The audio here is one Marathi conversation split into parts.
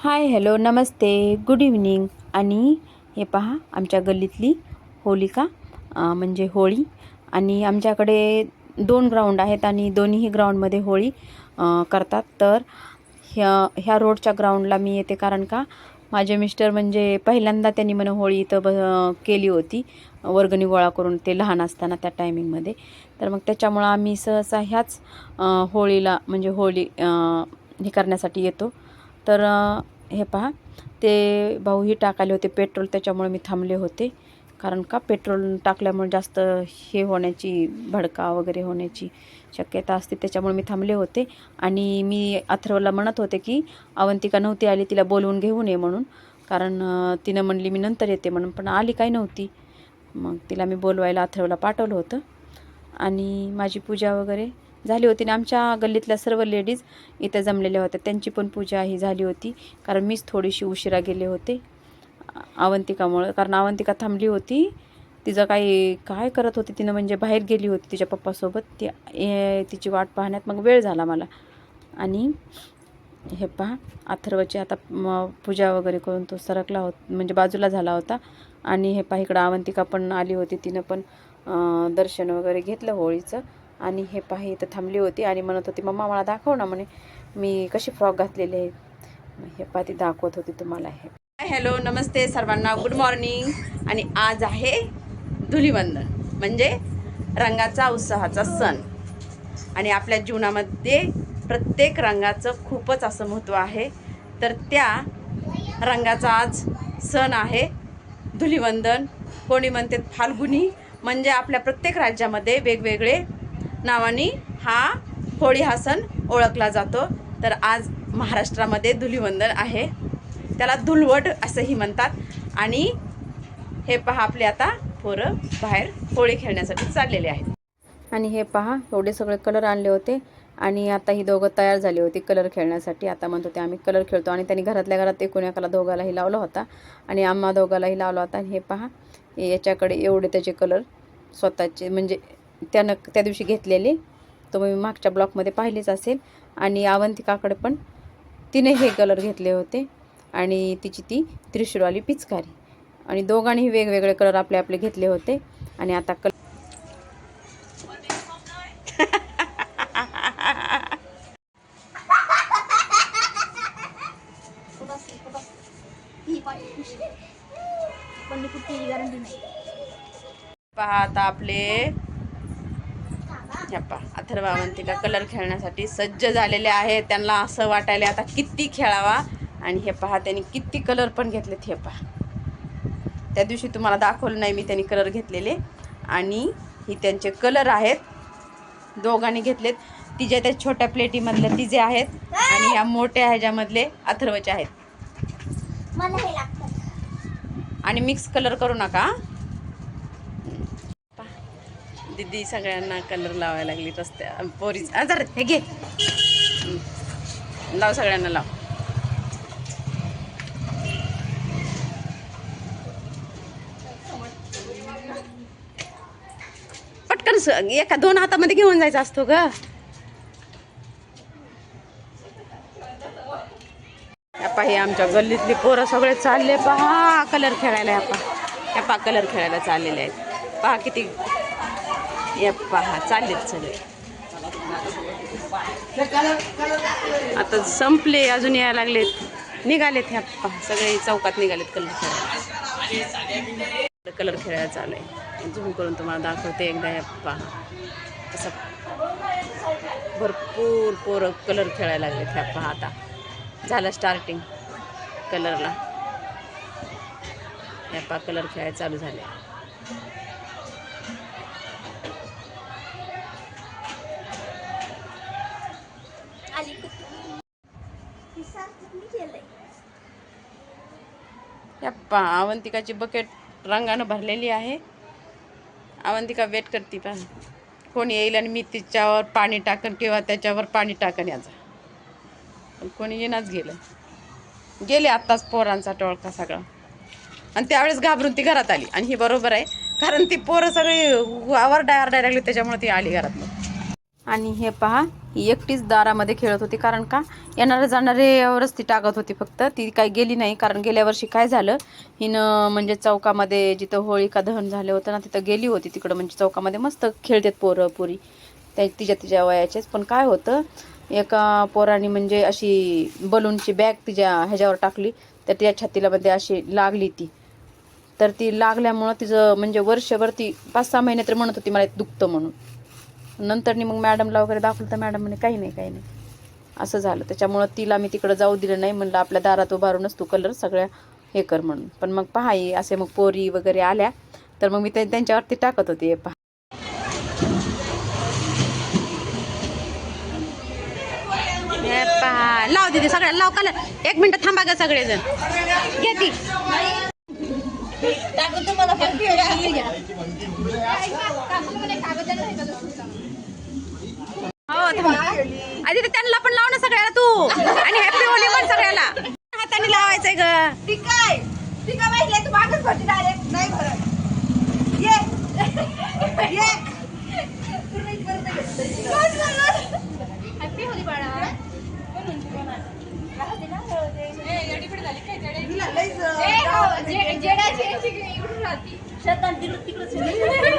हाय हॅलो नमस्ते गुड इव्हनिंग. आणि हे पहा आमच्या गल्लीतली होलिका म्हणजे होळी. आणि आमच्याकडे दोन ग्राउंड आहेत आणि दोन्हीही ग्राउंडमध्ये होळी करतात. तर ह्या ह्या रोडच्या ग्राउंडला मी येते कारण का माझे मिस्टर म्हणजे पहिल्यांदा त्यांनी मला होळी इथं ब केली होती. वर्गणी गोळा करून ते लहान असताना त्या टायमिंगमध्ये तर मग त्याच्यामुळं आम्ही सहसा ह्याच होळीला म्हणजे होळी हे करण्यासाठी येतो. तर हे पहा. ते भाऊही टाकाले होते पेट्रोल त्याच्यामुळे मी थांबले होते. कारण का? पेट्रोल टाकल्यामुळे जास्त हे होण्याची भडका वगैरे होण्याची शक्यता असते त्याच्यामुळे मी थांबले होते. आणि मी अथर्वला म्हणत होते की अवंतिका नव्हती आली तिला बोलवून घेऊन ये म्हणून. कारण तिनं म्हणली मी नंतर येते म्हणून. पण आली काही नव्हती. मग तिला मी बोलवायला अथर्वला पाठवलं होतं. आणि माझी पूजा वगैरे झाली होती आणि आमच्या गल्लीतल्या सर्व लेडीज इथं जमलेल्या होत्या. त्यांची पण पूजा ही झाली होती. कारण मीच थोडीशी उशिरा गेले होते अवंतिकामुळं कारण अवंतिका थांबली होती. तिचं काही काय करत होती तिनं म्हणजे बाहेर गेली होती तिच्या पप्पासोबत. ती तिची वाट पाहण्यात मग वेळ झाला मला. आणि हे पहा अथर्वची आता पूजा वगैरे करून तो सरकला होत म्हणजे बाजूला झाला होता. आणि हे पहा इकडं अवंतिका पण आली होती. तिनं पण दर्शन वगैरे घेतलं होळीचं. आणि हे पाहि इथं थांबली होती आणि म्हणत होती मम्मा मला दाखव ना म्हणे. मी कशी फ्रॉक घातलेली आहे. हे पहा ती दाखवत होती तुम्हाला हे. हॅलो नमस्ते सर्वांना. Good morning. आणि आज आहे धुलीवंदन म्हणजे रंगाचा उत्साहाचा सण. आणि आपल्या जीवनामध्ये प्रत्येक रंगाचं खूपच असं महत्त्व आहे. तर त्या रंगाचा आज सण आहे धुलीवंदन. कोणी म्हणते फाल्गुनी म्हणजे आपल्या प्रत्येक राज्यामध्ये वेगवेगळे नावाने हा होळी हा सण ओळखला जातो. तर आज महाराष्ट्रामध्ये धुलीवंदन आहे. त्याला धुलवट असंही म्हणतात. आणि हे पहा आपले आता पोरं बाहेर होळी खेळण्यासाठी चाललेले आहेत. आणि हे पहा एवढे सगळे कलर आणले होते. आणि आता ही दोघं तयार झाली होती कलर खेळण्यासाठी. आता म्हणत होते आम्ही कलर खेळतो. आणि त्यांनी घरातल्या घरात एकूण एकाला दोघालाही लावला होता. आणि आम्हा दोघालाही लावला होता. आणि हे पहा याच्याकडे एवढे त्याचे कलर स्वतःचे म्हणजे त्यानं त्या दिवशी घेतलेले. तुम्ही मागच्या ब्लॉकमध्ये पाहिलेच असेल. आणि अवंतिकाकडे पण तिने हे कलर घेतले होते. आणि तिची ती त्रिशूरवाली पिचकारी. आणि दोघांनीही वेगवेगळे कलर आपले आपले घेतले होते. आणि आता कल अथर्वावंतिका कलर खेळण्यासाठी सज्ज झालेले आहेत. त्यांना असं वाटायला आता किती खेळावा? आणि हे पहा त्यांनी किती कलर पण घेतलेत हे पहा. त्या दिवशी तुम्हाला दाखवलं नाही मी त्यांनी कलर घेतलेले. आणि ही त्यांचे कलर आहेत. दोघांनी घेतलेत. तिच्या त्या छोट्या प्लेटीमधल्या तिचे आहेत आणि या मोठ्या ह्याच्यामधले अथर्वचे आहेत. हे आणि मिक्स कलर करू नका दीदी सगळ्यांना कलर लावायला लागली रस्त्या पोरीच आजार हे घे. लाव सगळ्यांना लाव. पटकन एका दोन हातामध्ये घेऊन जायचा असतो ग. हे आमच्या गल्लीतली पोरं सगळे चालले पहा कलर खेळायला या पहा या पहा कलर खेळायला चाललेले आहेत. पहा किती या पहा चालेल सगळे आता संपले अजून यायला लागलेत. निघालेत ह्या पहा सगळे चौकात निघालेत कलर खेळायला. कलर खेळायला चालू आहे. झूम करून तुम्हाला दाखवते एकदा या पहा असं भरपूर पोरं कलर खेळायला लागलेत ह्या पहा आता. झालं स्टार्टिंग कलरला ह्या पहा कलर खेळायला चालू झाले. या पा अवंतिकाची बकेट रंगानं भरलेली आहे. अवंतिका वेट करते पण कोणी येईल आणि मी तिच्यावर पाणी टाकन किंवा त्याच्यावर पाणी टाकन याचा. पण कोणी येणार गेलं. गेले आत्ताच पोरांचा टोळका सगळा. आणि त्यावेळेस घाबरून ती घरात आली. आणि ही बरोबर आहे. कारण ती पोरं सगळी आवर डायर डायरेक्टली त्याच्यामुळे ती आली घरात आणि हे पहा ही एकटीच दारामध्ये खेळत होती. कारण का? येणारे जाणारेवरच ती टाकत होती फक्त. ती काही गेली नाही. कारण गेल्या वर्षी काय झालं? हिनं म्हणजे चौकामध्ये जिथं होळीका दहन झालं होतं ना तिथं गेली होती तिकडं. म्हणजे चौकामध्ये मस्त खेळतात पोरं पोरी. त्या तिच्या तिच्या वयाचेच. पण काय होतं? एका पोराने म्हणजे अशी बलूनची बॅग तिच्या ह्याच्यावर टाकली. तर तिच्या छातीला मध्ये अशी लागली ती. तर ती लागल्यामुळं तिचं म्हणजे वर्षभर ती पाच सहा महिने तर म्हणत होती मला दुखतं म्हणून. नंतरनी मग मॅडमला वगैरे दाखवलं तर मॅडम म्हणे काही नाही काही नाही. असं झालं. त्याच्यामुळं तिला मी तिकडं जाऊ दिलं नाही. म्हणलं आपल्या दारात उभारूनच तू कलर सगळ्या हे कर म्हणून. पण मग पहा हे असे मग पोरी वगैरे आल्या. तर मग मी ते- त्यांच्यावरती टाकत होते हे पहा. हे पहा. लाव दिदी सगळ्या लाव कलर एक मिनिट थांबा ग सगळेजण. घे ती. टाकून तुम्हाला पण पिवळ्या घ्या. टाकून म्हणे कागद नाही का दुसरीचा? हो थांबा. आधी तर त्यांना पण लाव ना सगळ्याला तू. आणि हॅपी होली पण सगळ्याला. हाताने लावायचंय ग. ती काय? ती काय माहिती तू मागच भरती डायरेक्ट नाही भरत. ये. ये. हॅपी होली बाळा. हॅपी होली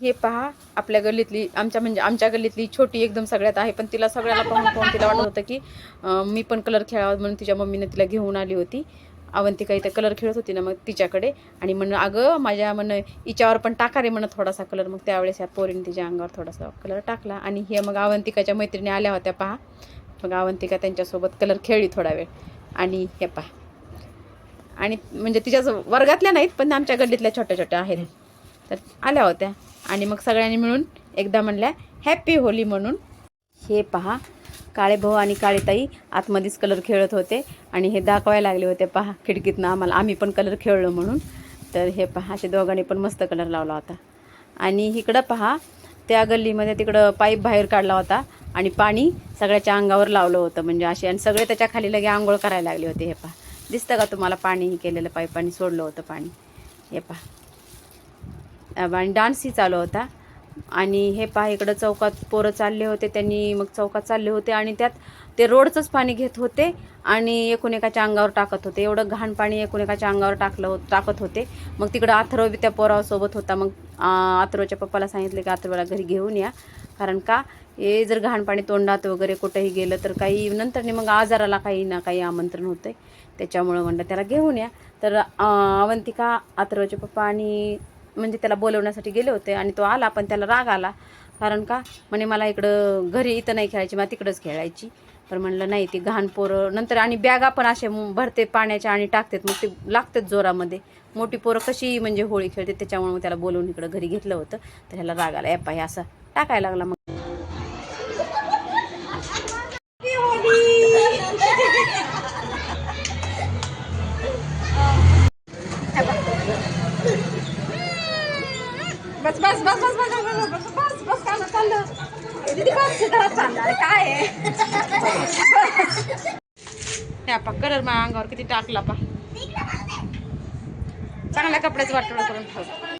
हे पहा आपल्या गल्लीतली आमच्या म्हणजे आमच्या गल्लीतली छोटी एकदम सगळ्यात आहे पण तिला सगळ्याला पाहून पाहून तिला वाटत होतं की मी पण कलर खेळावा म्हणून तिच्या मम्मीने तिला घेऊन आली होती. अवंतिका इथं कलर खेळत होती ना मग तिच्याकडे. आणि म्हणून अगं माझ्या म्हणणं हिच्यावर पण टाका रे म्हणत थोडासा कलर मग त्यावेळेस या पोरीने तिच्या अंगावर थोडासा कलर टाकला. आणि हे मग अवंतिकाच्या मैत्रिणी आल्या होत्या पहा. मग अवंतिका त्यांच्यासोबत कलर खेळली थोडा वेळ. आणि हे पहा. आणि म्हणजे तिच्याच वर्गातल्या नाहीत पण आमच्या गल्लीतल्या छोट्या छोट्या आहेत. तर आल्या होत्या. आणि मग सगळ्यांनी मिळून एकदा म्हणल्या हॅपी होली म्हणून. हे पहा. काळे भाऊ आणि काळेताई आतमध्येच कलर खेळत होते. आणि हे दाखवायला लागले होते पहा खिडकीतनं आम्हाला. आम्ही पण कलर खेळलो म्हणून. तर हे पहा असे दोघांनी पण मस्त कलर लावला होता. आणि इकडं पहा त्या गल्लीमध्ये तिकडं पाईप बाहेर काढला होता आणि पाणी सगळ्याच्या अंगावर लावलं होतं. म्हणजे असे आणि सगळे त्याच्याखाली लगे आंघोळ करायला लागले होते हे पहा. दिसतं का तुम्हाला पाणी हे केलेलं पाईपाने सोडलं होतं पाणी. हे पहा. आणि डान्सही चालू होता. आणि हे पहा इकडं चौकात पोरं चालले होते त्यांनी मग चौकात चालले होते आणि त्यात ते रोडचंच पाणी घेत होते आणि एकूणएकाच्या अंगावर टाकत होते. एवढं घाण पाणी एकूणएकाच्या अंगावर टाकलं हो टाकत होते. मग तिकडं अथर्व बी त्या पोरासोबत होता. मग अं, पप्पाला सांगितलं की अथर्वला घरी घेऊन या. कारण का हे जर घाण पाणी तोंडात वगैरे कुठेही गेलं तर काही नंतर मग आजाराला काही ना काही आमंत्रण होतं त्याच्यामुळं म्हणलं त्याला घेऊन या. तर अवंतिका अथर्वचे पप्पा आणि म्हणजे त्याला बोलवण्यासाठी गेले होते आणि तो आला पण त्याला राग आला. कारण का? म्हणे मला इकडं घरी इथं नाही खेळायची मला तिकडंच खेळायची. पण म्हणलं नाही ती घाण पोरं. नंतर आणि बॅगा पण असे भरते पाण्याच्या आणि टाकतात मग ते लागतात जोरामध्ये. मोठी पोरं कशी म्हणजे होळी खेळते त्याच्यामुळे मग त्याला बोलवून इकडं घरी घेतलं होतं. तर ह्याला राग आला या हे असं टाकायला लागला मग. माझ्या अंगावर किती टाकला पा. चांगल्या कपड्याच वाटोळं करून ठेवलं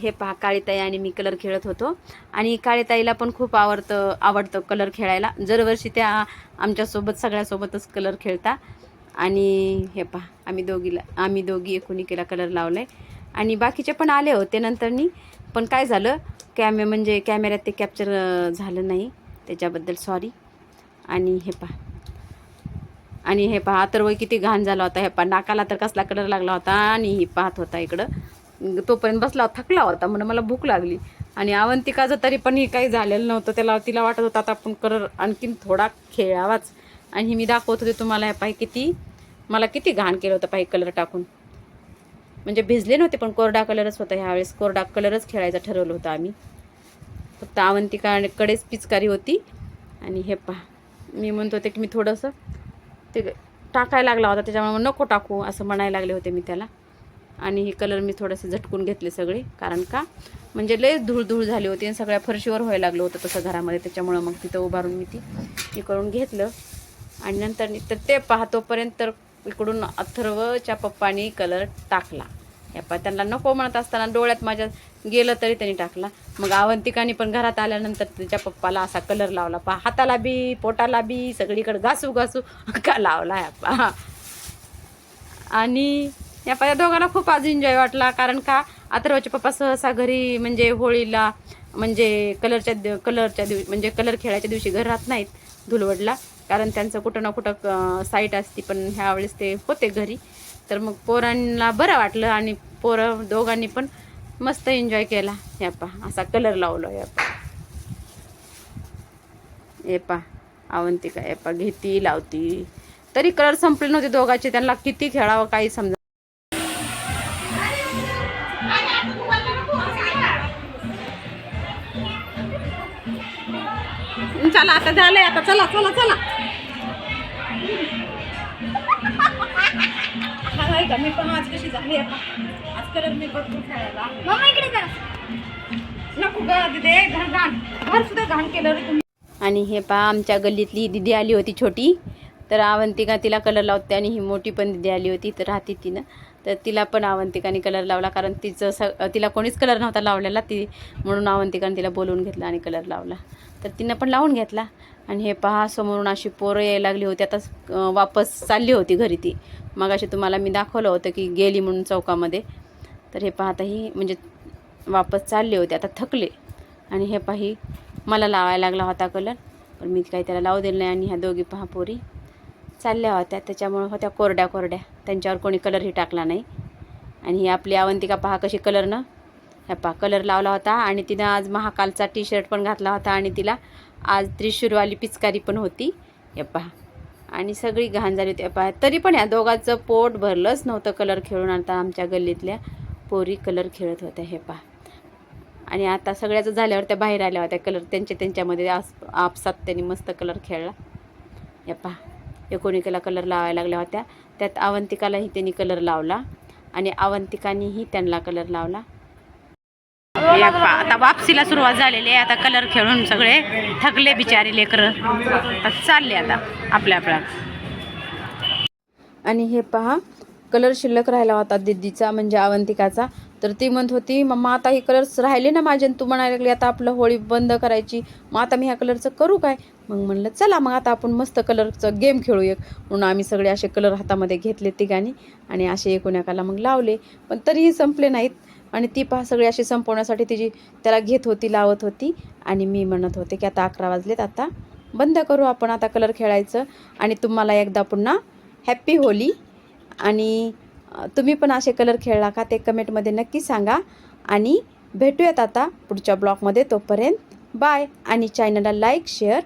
हे पहा काळीताई आणि मी कलर खेळत होतो. आणि काळीताईला पण खूप आवडतं आवडतं कलर खेळायला. दरवर्षी त्या आमच्यासोबत सगळ्यासोबतच कलर खेळता. आणि हे पहा आम्ही दोघीला आम्ही दोघी एकुणिकेला कलर लावले आणि बाकीचे पण आले होते नंतरनी. पण काय झालं? कॅमे म्हणजे कॅमेऱ्यात ते कॅप्चर झालं नाही. त्याच्याबद्दल सॉरी आणि हे पहा. आणि हे पहा तर किती घाण झाला होता. हे पहा नाकाला तर कसला कलर लागला होता. आणि ही पाहत होता इकडं. तोपर्यंत बसला होता, थकला होता म्हणून मला भूक लागली. आणि अवंतिकाचं तरी पण हे काही झालेलं नव्हतं. त्याला तिला वाटत होतं आता आपण कलर आणखीन थोडा खेळावाच. आणि मी दाखवत होते तुम्हाला हे पाहि किती मला किती घाण केलं होतं पाहि कलर टाकून. म्हणजे भिजले नव्हते पण कोरडा कलरच होता. ह्यावेळेस कोरडा कलरच खेळायचा ठरवलं होतं आम्ही. फक्त अवंतिकाकडेच पिचकारी होती. आणि हे पहा मी म्हणत होते की मी थोडंसं ते टाकायला लागला होता त्याच्यामुळे नको टाकू असं म्हणायला लागले होते मी त्याला. आणि हे कलर मी थोडेसे झटकून घेतले सगळे कारण का? म्हणजे लयच धूळ धूळ झाली होती आणि सगळ्या फरशीवर व्हायला लागलं होतं तसं घरामध्ये त्याच्यामुळं मग तिथं उभारून मी ती हे करून घेतलं. आणि नंतर तर ते पाहतोपर्यंत तर इकडून अथर्वच्या पप्पानी कलर टाकला. या त्यांना नको म्हणत असताना डोळ्यात माझ्या गेलं तरी त्यांनी टाकला. मग अवंतिकानी पण घरात आल्यानंतर तिच्या पप्पाला असा कलर लावला. पा हाताला बी पोटाला बी सगळीकडे घासू घासू का लावला ह्या आणि या पा या दोघांना खूप आज एन्जॉय वाटला. कारण का अथर्वच्या पप्पा सहसा घरी म्हणजे होळीला म्हणजे कलरच्या कलरच्या दिवशी म्हणजे कलर खेळायच्या दिवशी घर राहत नाहीत धुलवडला. कारण त्यांचं कुठं ना कुठं साईट असती पण ह्यावेळेस ते होते घरी. तर मग पोरांना बरं वाटलं आणि पोरं दोघांनी पण मस्त एन्जॉय केला. या पा असा कलर लावला या पा ये आवंती अवंतिका ये पा घेती लावती. तरी कलर संपले नव्हते दोघांचे. त्यांना किती खेळावं काही समजा चला आता झालंय आता. चला चला चला. का? मी पण आज कशी झाली आज कलर मी भरपूर खेळायला मम्मा इकडे करा नको ग दे घाण घाण. घर सुद्धा घाण केलं रे तुम्ही. आणि हे पहा आमच्या गल्लीतली दिदी आली होती छोटी. तर अवंतिका तिला कलर लावते आणि ही मोठी पण दिदी आली होती तर राहते तिनं. तर तिला पण अवंतिकाने कलर लावला कारण तिचं स तिला कोणीच कलर नव्हता लावलेला ती म्हणून अवंतिकाने तिला बोलवून घेतला आणि कलर लावला. तर तिनं पण लावून घेतला. आणि हे पहा समोरून अशी पोरं यायला लागली होती. आता वापस चालली होती घरी ती. मग अशी तुम्हाला मी दाखवलं होतं की गेली म्हणून चौकामध्ये. तर हे पाहताही ही म्हणजे वापस चालले होते आता थकले. आणि हे पाही मला लावायला लागला होता कलर पण मी काही त्याला लावू दिलं नाही आणि ह्या दोघी पहा पोरी चालल्या होत्या. त्याच्यामुळं होत्या कोरड्या कोरड्या. त्यांच्यावर कोणी कलरही टाकला नाही. आणि ही आपली अवंतिका पहा कशी कलरनं. ह्या पहा कलर लावला होता आणि तिनं आज महाकालचा टी शर्ट पण घातला होता आणि तिला आज त्रिशूरवाली पिचकारी पण होती. हे पहा आणि सगळी घाण झाली होती. हे पहा तरी पण ह्या दोघांचं पोट भरलंच नव्हतं कलर खेळून आता आमच्या गल्लीतल्या पोरी कलर खेळत होत्या. हे पहा आणि आता सगळ्याचं झाल्यावर त्या बाहेर आल्या होत्या. कलर त्यांच्या त्यांच्यामध्ये आस आपसात त्यांनी मस्त कलर खेळला. हे पहा एकोणिकेला कलर लावायला लागल्या होत्या. त्यात अवंतिकालाही त्यांनी कलर लावला. आणि अवंतिकानीही त्यांना कलर लावला. या आता वापसीला सुरुवात झालेली आहे. आता कलर खेळून सगळे थकले बिचारे लेकरं. आता चालले आता आपल्या आपल्या. आणि हे पहा कलर शिल्लक राहिला होता दिदीचा म्हणजे अवंतिकाचा तर ती म्हणत होती मम्मा आता हे कलर्स राहिले ना माझे. तू म्हणायला लागली आता आपलं होळी बंद करायची. मग आता मी ह्या कलरचं करू काय? मग म्हणलं चला मग आता आपण मस्त कलरचं गेम खेळू एक. म्हणून आम्ही सगळे असे कलर हातामध्ये घेतले तिघांनी आणि असे एकूण एकाला मग लावले. पण तरीही संपले नाहीत. आणि ती पहा सगळी अशी संपवण्यासाठी तिची त्याला घेत होती लावत होती आणि मी म्हणत होते की आता अकरा वाजलेत आता बंद करू आपण आता कलर खेळायचं आणि तुम्हाला एकदा पुन्हा हॅप्पी होली आणि तुम्ही पण असे कलर खेळला का ते कमेंटमध्ये नक्की सांगा आणि भेटूयात आता पुढच्या ब्लॉगमध्ये तोपर्यंत. बाय आणि चॅनलला लाईक शेअर